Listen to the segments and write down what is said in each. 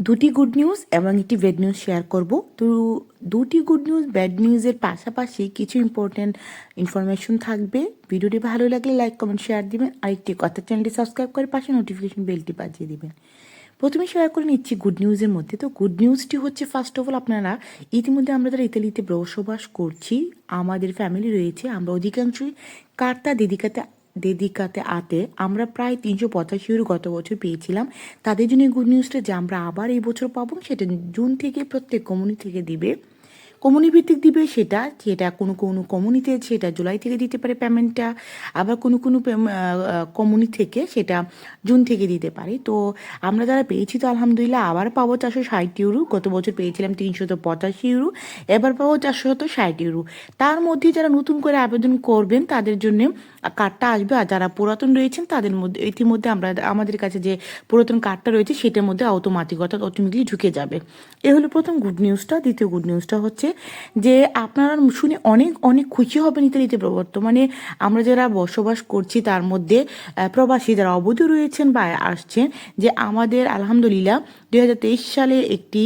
দুটি good news এবং একটি ব্যাড নিউজ শেয়ার করব। তো দুটি গুড নিউজ ব্যাড নিউজের পাশাপাশি কিছু ইম্পর্ট্যান্ট ইনফরমেশন থাকবে। ভিডিওটি ভালো লাগলে লাইক কমেন্ট শেয়ার দিবেন। আর একটি কথা চ্যানেলটি সাবস্ক্রাইব করে পাশে নোটিফিকেশন বেলটি বাজিয়ে দিবেন। প্রথমে শেয়ার করে নিচ্ছি গুড নিউজের মধ্যে। তো গুড নিউজটি হচ্ছে ফার্স্ট অফ অল আপনারা ইতিমধ্যে আমরা যারা ইতালিতে বসবাস করছি, আমাদের ফ্যামিলি রয়েছে, আমরা অধিকাংশই কার্তা দিদিকাতে দেদিকাতে আতে আমরা প্রায় তিনশো পঁচাশি ইউরো গত বছর পেয়েছিলাম। তাদের জন্য গুড নিউজটা যে আমরা আবার এই বছর পাবো, সেটা জুন থেকে প্রত্যেক কমিউনি থেকে দিবে। কমিউনি ভিত্তিক দিবে সেটা সেটা কোনো কোনো কমিউনিতে সেটা জুলাই থেকে দিতে পারে পেমেন্টটা আবার কোনো কোনো কমিউনি থেকে সেটা জুন থেকে দিতে পারে। তো আমরা যারা পেয়েছি তো আলহামদুলিল্লাহ আবার পাবো চারশো ষাট ইউরো গত বছর পেয়েছিলাম তিনশত পঁচাশি ইউরো এবার পাবো চারশত ষাট ইউরো তার মধ্যে যারা নতুন করে আবেদন করবেন তাদের জন্য কার্ডটা আসবে, আর যারা পুরাতন রয়েছেন তাদের মধ্যে, ইতিমধ্যে আমরা আমাদের কাছে যে পুরাতন কার্ডটা রয়েছে সেটার মধ্যে অটোমেটিক অর্থাৎ অটোমেটিকলি ঢুকে যাবে। এ হলো প্রথম গুড নিউজটা দ্বিতীয় গুড নিউজটা হচ্ছে যে আপনারা শুনে অনেক অনেক খুশি হবেন ইতালিতে বর্তমানে। আমরা যারা বসবাস করছি তার মধ্যে প্রবাসী যারা অবৈধ রয়েছেন বা আসছেন, যে আমাদের আলহামদুলিল্লাহ দুই হাজার তেইশ সালে একটি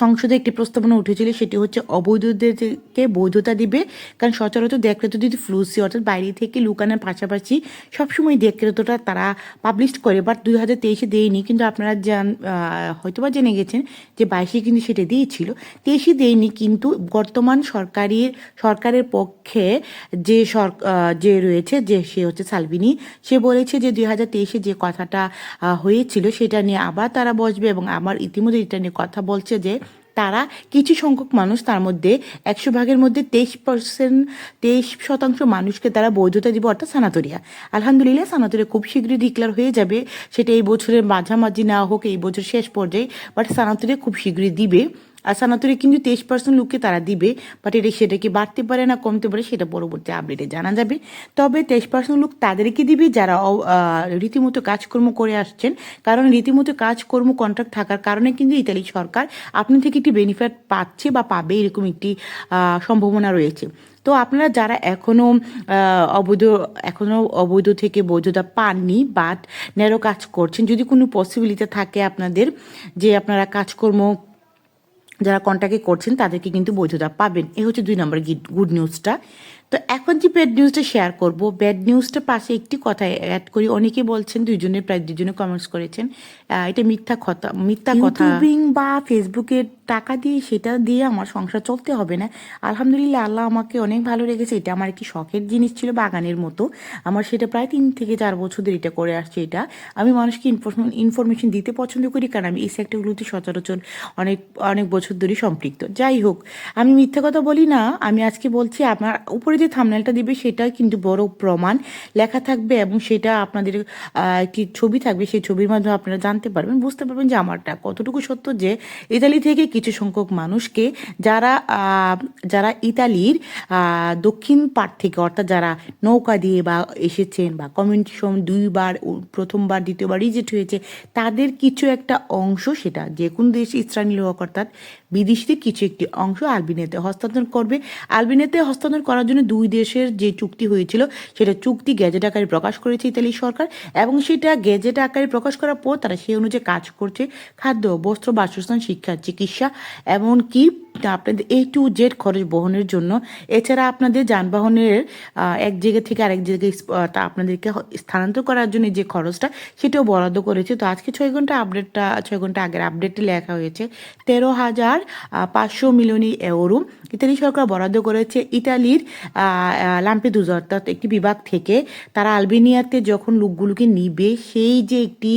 সংসদে একটি প্রস্তাবনা উঠেছিল, সেটি হচ্ছে অবৈধদেরকে বৈধতা দিবে। কারণ সচরাচর দেখরেতো যদি ফ্লুসি অর্থাৎ বাইরে থেকে লুকানোর পাশাপাশি সবসময় দেখরেতোটা তারা পাবলিশ করে বাট দুই হাজার তেইশে দেয়নি। কিন্তু আপনারা জান হয়তো বা জেনে গেছেন যে বাইশে কিন্তু সেটা দিয়েছিল। তেইশে দেয়নি, কিন্তু বর্তমান সরকারি, সরকারের পক্ষে যে সর যে রয়েছে, যে সে হচ্ছে সালভিনি, সে বলেছে যে দুই হাজার তেইশে যে কথাটা হয়েছিল, সেটা নিয়ে আবার তারা বসবে এবং আমার ইতিমধ্যে এটা নিয়ে কথা বলছে যে তারা কিছু সংখ্যক মানুষ তার মধ্যে একশো ভাগের মধ্যে তেইশ পার্সেন্ট তেইশ শতাংশ মানুষকে তারা বৈধতা দিব, অর্থাৎ সানাতরিয়া। আলহামদুলিল্লাহ, সানাতরিয়া খুব শীঘ্রই ডিক্লেয়ার হয়ে যাবে। সেটা এই বছরের মাঝামাঝি না হোক, এই বছর শেষ পর্যায়ে বাট সানাতরিয়া খুব শীঘ্রই দিবে। আর সানাতরে কিন্তু তেইশ পার্সেন্ট লোককে তারা দিবে বাট এটা সেটা কি বাড়তে পারে না, কমতে পারে, সেটা পরবর্তী আপডেটে জানা যাবে। তবে তেইশ পার্সেন্ট লোক তাদেরকে দিবে যারা রীতিমতো কাজকর্ম করে আসছেন, কারণ রীতিমতো কাজকর্ম কন্ট্রাক্ট থাকার কারণে কিন্তু ইতালি সরকার আপনি থেকে একটি বেনিফিট পাচ্ছে বা পাবে এরকম একটি সম্ভাবনা রয়েছে। তো আপনারা যারা এখনও অবৈধ এখনও অবৈধ থেকে বৈধতা পাননি বাট ন্যারো কাজ করছেন, যদি কোনো পসিবিলিটি থাকে আপনাদের যে আপনারা কাজকর্ম যারা কন্ট্যাক্টে করছেন তাদেরকে কিন্তু বৈধতা পাবেন। এ হচ্ছে দুই নম্বর গুড নিউজটা তো এখন যে ব্যাড নিউজটা শেয়ার করব ব্যাড নিউজটা পাশে একটি কথা অ্যাড করি। অনেকে বলছেন, দুইজনের প্রায় দুজনে কমেন্টস করেছেন। এটা মিথ্যা কথা মিথ্যা কথা। ইউটিউবিং বা ফেসবুকের টাকা দিয়ে সেটা দিয়ে আমার সংসার চলতে হবে না। আলহামদুলিল্লাহ, আল্লাহ আমাকে অনেক ভালো রেখেছে। এটা আমার একটি শখের জিনিস ছিল, বাগানের মতো। আমার সেটা প্রায় তিন থেকে চার বছর ধরে এটা করে আসছে এটা। আমি মানুষকে ইনফরমেশন দিতে পছন্দ করি, কারণ আমি এই সেক্টরগুলোতে সচরাচর অনেক অনেক বছর ধরে সম্পৃক্ত। যাই হোক, আমি মিথ্যা কথা বলি না। আমি আজকে বলছি আপনার উপরে যে থামনেলটা দিবে সেটা কিন্তু বড় প্রমাণ। লেখা থাকবে এবং সেটা আপনাদের একটি ছবি থাকবে সেই ছবির মাধ্যমে আপনারা জানতে পারবেন, বুঝতে পারবেন যে আমারটা কতটুকু সত্য যে ইতালি থেকে কিছু সংখ্যক মানুষকে যারা যারা ইতালির দক্ষিণ পাট থেকে অর্থাৎ যারা নৌকা দিয়ে বা এসেছেন বা কমিউনিটি সম দুইবার প্রথমবার, দ্বিতীয়বার রিজেক্ট হয়েছে, তাদের কিছু একটা অংশ সেটা যে কোনো দেশে স্থানীয় হোক অর্থাৎ বিদেশিদের কিছু একটি অংশ আলবিনেতে হস্তান্তর করবে। আলবিনেতে হস্তান্তর করার জন্য দুই দেশের যে চুক্তি হয়েছিল, সেটা চুক্তি গেজেট আকারে প্রকাশ করেছে ইতালি সরকার এবং সেটা গেজেট আকারে প্রকাশ করার পর তারা সেই অনুযায়ী কাজ করছে, খাদ্য, বস্ত্র, বাসস্থান, শিক্ষা, চিকিৎসা, এমনকি আপনাদের এ টু জেড খরচ বহনের জন্য। এছাড়া আপনাদের যানবাহনের এক জায়গা থেকে আরেক জায়গায় আপনাদেরকে স্থানান্তর করার জন্য যে খরচটা, সেটাও বরাদ্দ করেছে। তো আজকে ছয় ঘণ্টা আপডেটটা ছয় ঘণ্টা আগের আপডেটে লেখা হয়েছে। তেরো হাজার পাঁচশো মিলিয়নি ইউরো ইতালি সরকার বরাদ্দ করেছে। ইতালির লাম্পেদুজা অর্থাৎ একটি বিভাগ থেকে তারা আলবেনিয়াতে যখন লোকগুলোকে নিবে, সেই যে একটি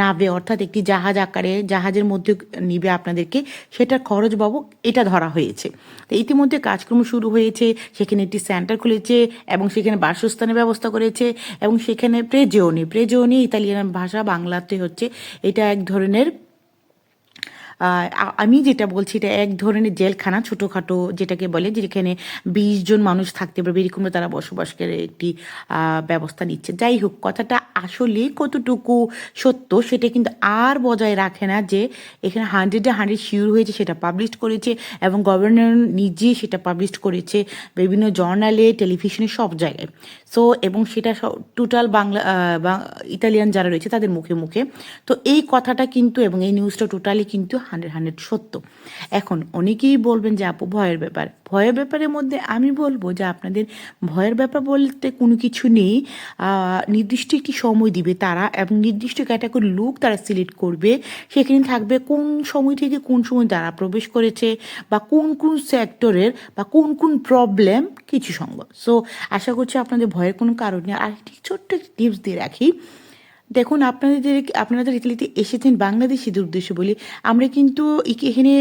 নাবে অর্থাৎ একটি জাহাজ আকারে, জাহাজের মধ্যে নিবে আপনাদেরকে, সেটার খরচ বাবু এটা ধরা হয়েছে। তো ইতিমধ্যে কাজকর্ম শুরু হয়েছে, সেখানে একটি সেন্টার খুলেছে এবং সেখানে বাসস্থানের ব্যবস্থা করেছে এবং সেখানে প্রেজিওনি প্রেজিওনি ইতালিয়ান ভাষা বাংলাতে হচ্ছে। এটা এক ধরনের আমি যেটা বলছি এটা এক ধরনের জেলখানা ছোটোখাটো যেটাকে বলে, যেখানে বিশ জন মানুষ থাকতে পারবে, এরকম তারা বসবাস করে একটি ব্যবস্থা নিচ্ছে। যাই হোক, কথাটা আসলে কতটুকু সত্য সেটা কিন্তু আর বজায় রাখে না যে এখানে হান্ড্রেডে হান্ড্রেড শিওর হয়েছে, সেটা পাবলিশ করেছে এবং গভর্নর নিজে সেটা পাবলিশ করেছে বিভিন্ন জার্নালে টেলিভিশনে সব জায়গায়। সো এবং সেটা টোটাল বাংলা বা ইতালিয়ান যারা রয়েছে তাদের মুখে মুখে। তো এই কথাটা কিন্তু এবং এই নিউজটা টোটালি কিন্তু হান্ড্রেড হান্ড্রেড সত্য এখন অনেকেই বলবেন যে আপু, ভয়ের ব্যাপার। ভয়ের ব্যাপারের মধ্যে আমি বলব যে আপনাদের ভয়ের ব্যাপার বলতে কোনো কিছু নেই। নির্দিষ্ট একটি সময় দিবে তারা এবং নির্দিষ্ট ক্যাটাগরি লোক তারা সিলেক্ট করবে। সেখানে থাকবে কোন সময় থেকে কোন সময় তারা প্রবেশ করেছে বা কোন কোন সেক্টরের বা কোন কোন প্রবলেম কিছু সঙ্গ। সো আশা করছি আপনাদের ভয়ের কোনো কারণ নেই। আর একটি ছোট্ট একটি টিপস দিয়ে রাখি। দেখুন, আপনাদের, আপনারা ইতালিতে এসেছেন বাংলাদেশিদের উদ্দেশ্যে বলি, আমরা কিন্তু এখানে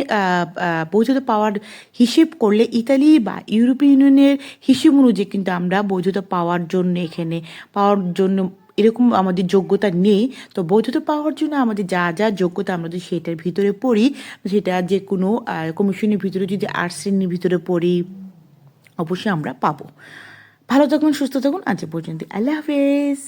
বৈধতা পাওয়ার হিসেব করলে ইতালি বা ইউরোপীয় ইউনিয়নের হিসেব অনুযায়ী কিন্তু আমরা বৈধতা পাওয়ার জন্য এখানে, পাওয়ার জন্য এরকম আমাদের যোগ্যতা নেই। তো বৈধতা পাওয়ার জন্য আমাদের যা যা যোগ্যতা আমরা যদি সেটার ভিতরে পড়ি, সেটা যে কোনো কমিশনের ভিতরে যদি আর্টস শ্রেণির ভিতরে পড়ি, অবশ্যই আমরা পাবো। ভালো থাকুন, সুস্থ থাকুন, আজ পর্যন্ত আল্লাহ হাফেজ।